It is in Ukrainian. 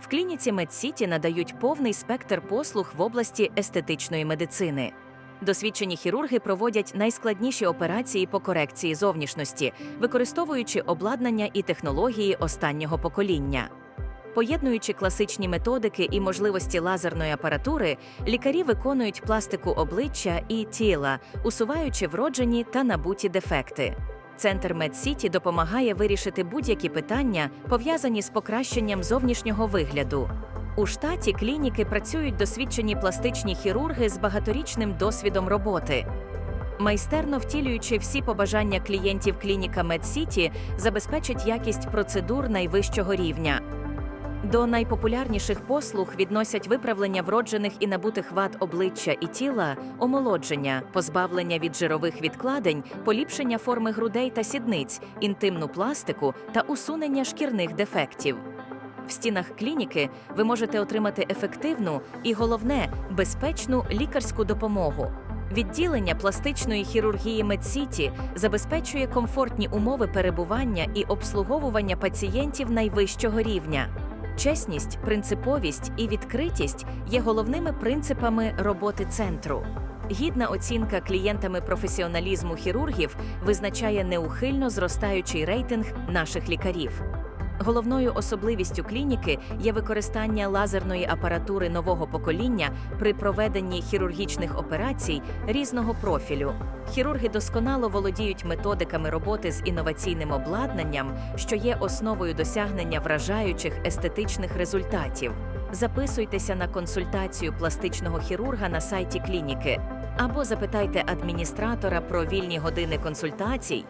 В клініці MedCity надають повний спектр послуг в області естетичної медицини. Досвідчені хірурги проводять найскладніші операції по корекції зовнішності, використовуючи обладнання і технології останнього покоління. Поєднуючи класичні методики і можливості лазерної апаратури, лікарі виконують пластику обличчя і тіла, усуваючи вроджені та набуті дефекти. Центр Медсіті допомагає вирішити будь-які питання, пов'язані з покращенням зовнішнього вигляду. У штаті клініки працюють досвідчені пластичні хірурги з багаторічним досвідом роботи. Майстерно втілюючи всі побажання клієнтів клініка MedCity, забезпечить якість процедур найвищого рівня. До найпопулярніших послуг відносять виправлення вроджених і набутих вад обличчя і тіла, омолодження, позбавлення від жирових відкладень, поліпшення форми грудей та сідниць, інтимну пластику та усунення шкірних дефектів. В стінах клініки ви можете отримати ефективну і головне безпечну лікарську допомогу. Відділення пластичної хірургії MedCity забезпечує комфортні умови перебування і обслуговування пацієнтів найвищого рівня. Чесність, принциповість і відкритість є головними принципами роботи центру. Гідна оцінка клієнтами професіоналізму хірургів визначає неухильно зростаючий рейтинг наших лікарів. Головною особливістю клініки є використання лазерної апаратури нового покоління при проведенні хірургічних операцій різного профілю. Хірурги досконало володіють методиками роботи з інноваційним обладнанням, що є основою досягнення вражаючих естетичних результатів. Записуйтеся на консультацію пластичного хірурга на сайті клініки або запитайте адміністратора про вільні години консультацій